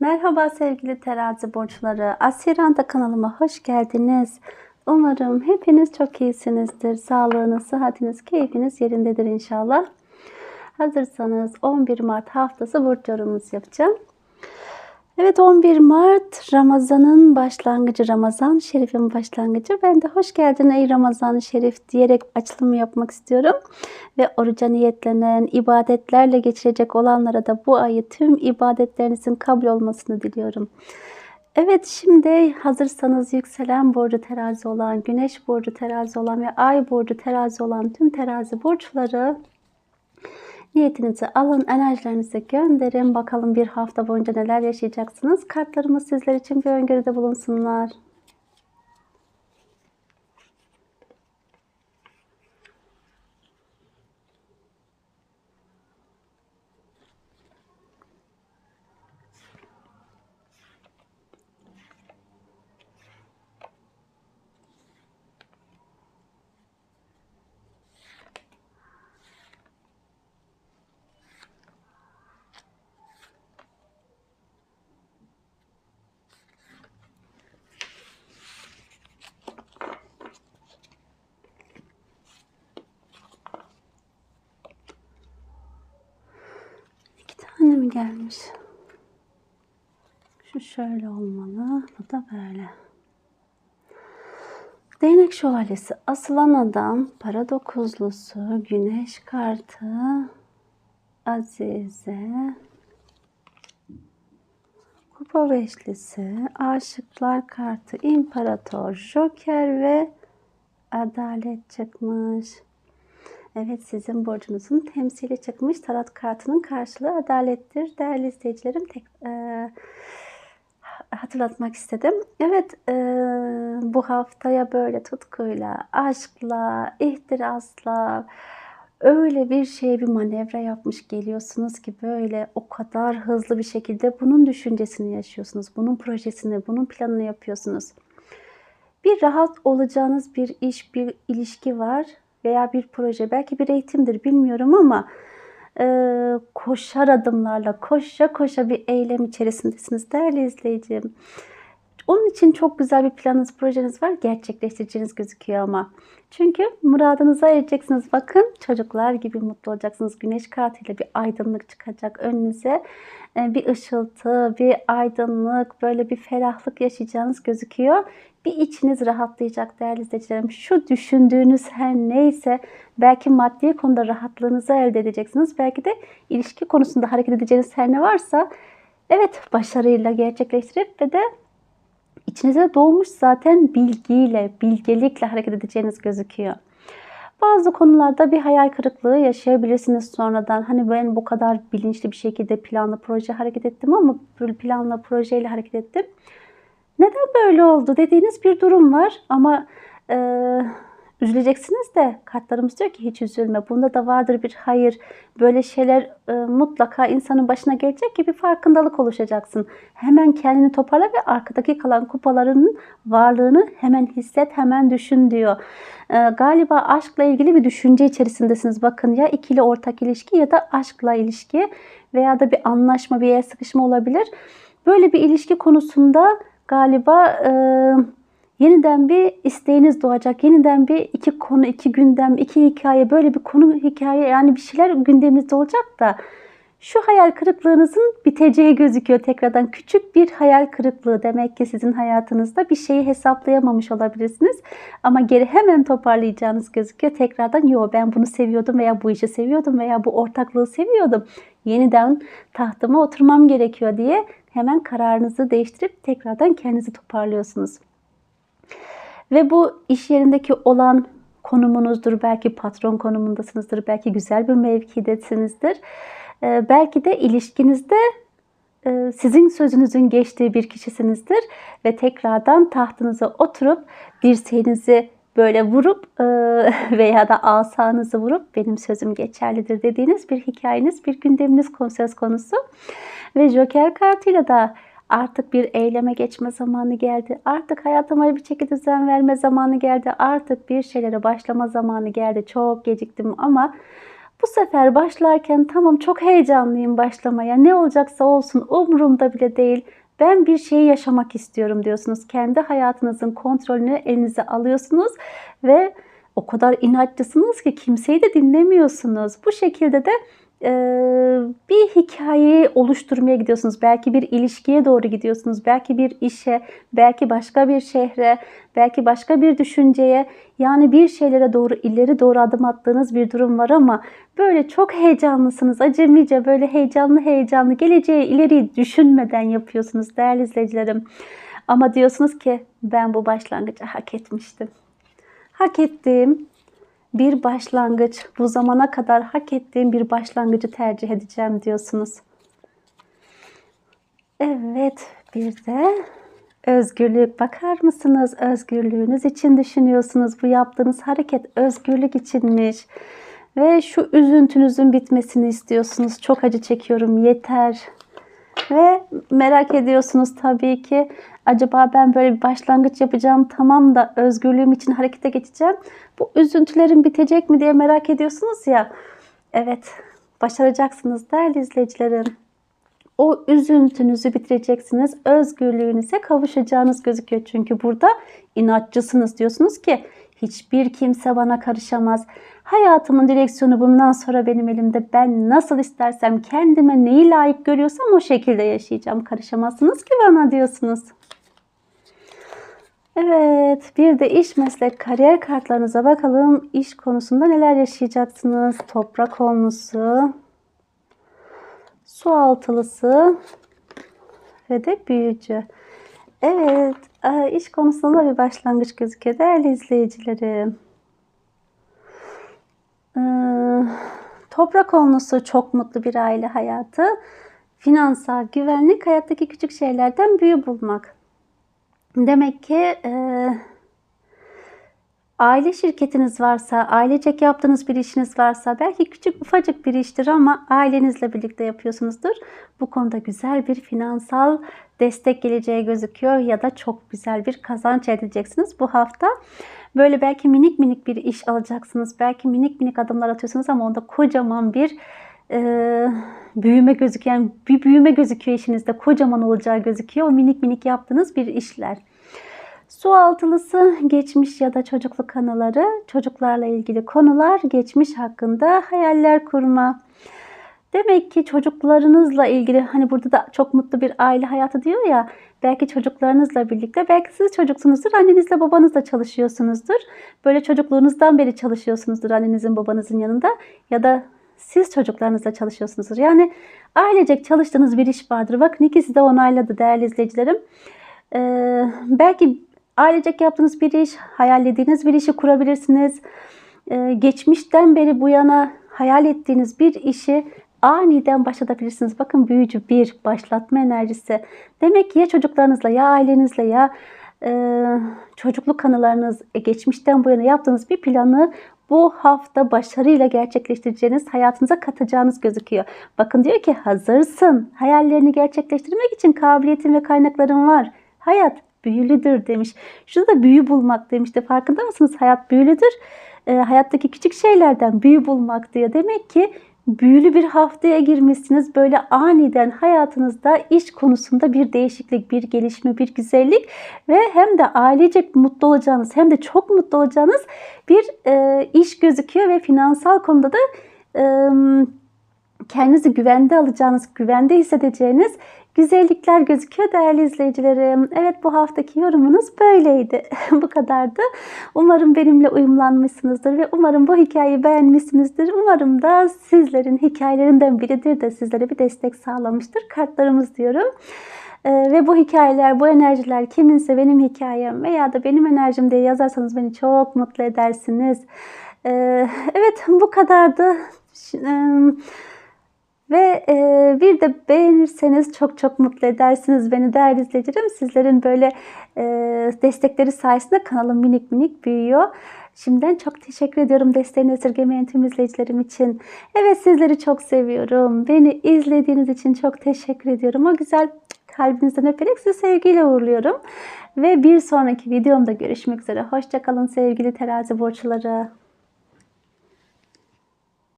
Merhaba sevgili terazi burçları. Asiranda kanalıma hoş geldiniz. Umarım hepiniz çok iyisinizdir. Sağlığınız, sıhhatiniz, keyfiniz yerindedir inşallah. Hazırsanız 11 Mart haftası burç yorumumuz yapacağım. Evet 11 Mart Ramazan'ın başlangıcı, Ramazan Şerif'in başlangıcı. Ben de hoş geldin ey Ramazan Şerif diyerek açılımı yapmak istiyorum. Ve oruca niyetlenen, ibadetlerle geçirecek olanlara da bu ayı tüm ibadetlerinizin kabul olmasını diliyorum. Evet şimdi hazırsanız yükselen burcu terazi olan, güneş burcu terazi olan ve ay burcu terazi olan tüm terazi burçları Niyetinizi alın, enerjilerinizi gönderin. Bakalım bir hafta boyunca neler yaşayacaksınız. Kartlarımız sizler için bir öngörüde bulunsunlar. İki gelmiş? Şu şöyle olmalı. Bu da böyle. Değnek şövalyesi, asılan adam, para dokuzlusu, güneş kartı, azize, kupa beşlisi, aşıklar kartı, imparator, joker ve adalet çıkmış. Evet sizin burcunuzun temsili çıkmış. Tarot kartının karşılığı adalettir. Değerli izleyicilerim tek, e, hatırlatmak istedim. Evet e, bu haftaya böyle tutkuyla, aşkla, ihtirasla öyle bir şey bir manevra yapmış geliyorsunuz ki böyle o kadar hızlı bir şekilde bunun düşüncesini yaşıyorsunuz. Bunun projesini, bunun planını yapıyorsunuz. Bir rahat olacağınız bir iş, bir ilişki var veya bir proje, belki bir eğitimdir bilmiyorum ama e, koşar adımlarla, koşa koşa bir eylem içerisindesiniz değerli izleyicim. Onun için çok güzel bir planınız, projeniz var. Gerçekleştireceğiniz gözüküyor ama. Çünkü muradınıza ereceksiniz. Bakın çocuklar gibi mutlu olacaksınız. Güneş kartıyla bir aydınlık çıkacak önünüze. E, bir ışıltı, bir aydınlık, böyle bir ferahlık yaşayacağınız gözüküyor. Bir içiniz rahatlayacak değerli izleyicilerim. Şu düşündüğünüz her neyse belki maddi konuda rahatlığınızı elde edeceksiniz. Belki de ilişki konusunda hareket edeceğiniz her ne varsa evet başarıyla gerçekleştirip ve de içinize doğmuş zaten bilgiyle, bilgelikle hareket edeceğiniz gözüküyor. Bazı konularda bir hayal kırıklığı yaşayabilirsiniz sonradan. Hani ben bu kadar bilinçli bir şekilde planlı proje hareket ettim ama planla projeyle hareket ettim. Neden böyle oldu dediğiniz bir durum var ama e, üzüleceksiniz de kartlarımız diyor ki hiç üzülme. Bunda da vardır bir hayır. Böyle şeyler e, mutlaka insanın başına gelecek gibi farkındalık oluşacaksın. Hemen kendini toparla ve arkadaki kalan kupalarının varlığını hemen hisset, hemen düşün diyor. E, galiba aşkla ilgili bir düşünce içerisindesiniz. Bakın ya ikili ortak ilişki ya da aşkla ilişki veya da bir anlaşma, bir el sıkışma olabilir. Böyle bir ilişki konusunda galiba e, yeniden bir isteğiniz doğacak. Yeniden bir iki konu, iki gündem, iki hikaye böyle bir konu hikaye yani bir şeyler gündeminizde olacak da şu hayal kırıklığınızın biteceği gözüküyor tekrardan. Küçük bir hayal kırıklığı demek ki sizin hayatınızda bir şeyi hesaplayamamış olabilirsiniz. Ama geri hemen toparlayacağınız gözüküyor. Tekrardan yo ben bunu seviyordum veya bu işi seviyordum veya bu ortaklığı seviyordum. Yeniden tahtıma oturmam gerekiyor diye hemen kararınızı değiştirip tekrardan kendinizi toparlıyorsunuz. Ve bu iş yerindeki olan konumunuzdur. Belki patron konumundasınızdır. Belki güzel bir mevkidesinizdir. Ee, belki de ilişkinizde e, sizin sözünüzün geçtiği bir kişisinizdir. Ve tekrardan tahtınıza oturup dirseğinizi böyle vurup e, veya da asanızı vurup benim sözüm geçerlidir dediğiniz bir hikayeniz, bir gündeminiz söz konusu. Ve Joker kartıyla da Artık bir eyleme geçme zamanı geldi. Artık hayatıma bir çeki düzen verme zamanı geldi. Artık bir şeylere başlama zamanı geldi. Çok geciktim ama Bu sefer başlarken tamam çok heyecanlıyım başlamaya. Ne olacaksa olsun umurumda bile değil. Ben bir şeyi yaşamak istiyorum diyorsunuz. Kendi hayatınızın kontrolünü elinize alıyorsunuz ve o kadar inatçısınız ki kimseyi de dinlemiyorsunuz. Bu şekilde de bir hikayeyi oluşturmaya gidiyorsunuz. Belki bir ilişkiye doğru gidiyorsunuz. Belki bir işe, belki başka bir şehre, belki başka bir düşünceye. Yani bir şeylere doğru ileri doğru adım attığınız bir durum var ama böyle çok heyecanlısınız. Acemice böyle heyecanlı heyecanlı geleceğe ileri düşünmeden yapıyorsunuz değerli izleyicilerim. Ama diyorsunuz ki ben bu başlangıcı hak etmiştim. Hak ettiğim bir başlangıç, bu zamana kadar hak ettiğim bir başlangıcı tercih edeceğim diyorsunuz. Evet, bir de özgürlük bakar mısınız? Özgürlüğünüz için düşünüyorsunuz. Bu yaptığınız hareket özgürlük içinmiş. Ve şu üzüntünüzün bitmesini istiyorsunuz. Çok acı çekiyorum, yeter. Ve merak ediyorsunuz tabii ki acaba ben böyle bir başlangıç yapacağım tamam da özgürlüğüm için harekete geçeceğim. Bu üzüntülerim bitecek mi diye merak ediyorsunuz ya. Evet başaracaksınız değerli izleyicilerim. O üzüntünüzü bitireceksiniz. Özgürlüğünüze kavuşacağınız gözüküyor. Çünkü burada inatçısınız diyorsunuz ki hiçbir kimse bana karışamaz. Hayatımın direksiyonu bundan sonra benim elimde. Ben nasıl istersem kendime neyi layık görüyorsam o şekilde yaşayacağım. Karışamazsınız ki bana diyorsunuz. Evet, bir de iş, meslek, kariyer kartlarınıza bakalım. İş konusunda neler yaşayacaksınız? Toprak konusu, su altılısı ve de büyücü. Evet, e, iş konusunda bir başlangıç gözüküyor değerli izleyicilerim. E, toprak konusu çok mutlu bir aile hayatı. Finansal güvenlik, hayattaki küçük şeylerden büyü bulmak. Demek ki e, aile şirketiniz varsa, ailecek yaptığınız bir işiniz varsa, belki küçük ufacık bir iştir ama ailenizle birlikte yapıyorsunuzdur. Bu konuda güzel bir finansal destek geleceği gözüküyor ya da çok güzel bir kazanç elde edeceksiniz bu hafta. Böyle belki minik minik bir iş alacaksınız. Belki minik minik adımlar atıyorsunuz ama onda kocaman bir e, büyüme gözüküyor. Yani bir büyüme gözüküyor işinizde. Kocaman olacağı gözüküyor. O minik minik yaptığınız bir işler. Su altılısı geçmiş ya da çocukluk anıları, çocuklarla ilgili konular, geçmiş hakkında hayaller kurma. Demek ki çocuklarınızla ilgili hani burada da çok mutlu bir aile hayatı diyor ya belki çocuklarınızla birlikte belki siz çocuksunuzdur annenizle babanızla çalışıyorsunuzdur. Böyle çocukluğunuzdan beri çalışıyorsunuzdur annenizin babanızın yanında ya da siz çocuklarınızla çalışıyorsunuzdur. Yani ailecek çalıştığınız bir iş vardır. Bakın ikisi de onayladı değerli izleyicilerim. Ee, belki ailecek yaptığınız bir iş, hayallediğiniz bir işi kurabilirsiniz. Ee, geçmişten beri bu yana hayal ettiğiniz bir işi aniden başlatabilirsiniz. Bakın büyücü bir başlatma enerjisi. Demek ki ya çocuklarınızla ya ailenizle ya e, çocukluk anılarınız e, geçmişten bu yana yaptığınız bir planı bu hafta başarıyla gerçekleştireceğiniz, hayatınıza katacağınız gözüküyor. Bakın diyor ki hazırsın. Hayallerini gerçekleştirmek için kabiliyetin ve kaynakların var. Hayat büyülüdür demiş. Şurada da büyü bulmak demişti. Farkında mısınız? Hayat büyülüdür. E, hayattaki küçük şeylerden büyü bulmak diyor. Demek ki büyülü bir haftaya girmişsiniz. Böyle aniden hayatınızda iş konusunda bir değişiklik, bir gelişme, bir güzellik ve hem de ailecek mutlu olacağınız hem de çok mutlu olacağınız bir e, iş gözüküyor ve finansal konuda da kendinizi güvende alacağınız, güvende hissedeceğiniz güzellikler gözüküyor değerli izleyicilerim. Evet bu haftaki yorumunuz böyleydi. bu kadardı. Umarım benimle uyumlanmışsınızdır ve umarım bu hikayeyi beğenmişsinizdir. Umarım da sizlerin hikayelerinden biridir de sizlere bir destek sağlamıştır. Kartlarımız diyorum. Ee, ve bu hikayeler, bu enerjiler kiminse benim hikayem veya da benim enerjim diye yazarsanız beni çok mutlu edersiniz. Ee, evet bu kadardı. Şimdi, ve e, bir de beğenirseniz çok çok mutlu edersiniz beni değerli izleyicilerim. Sizlerin böyle e, destekleri sayesinde kanalım minik minik büyüyor. Şimdiden çok teşekkür ediyorum desteğini esirgemeyen tüm izleyicilerim için. Evet sizleri çok seviyorum. Beni izlediğiniz için çok teşekkür ediyorum. O güzel kalbinizden öperek sizi sevgiyle uğurluyorum. Ve bir sonraki videomda görüşmek üzere. Hoşçakalın sevgili terazi borçları.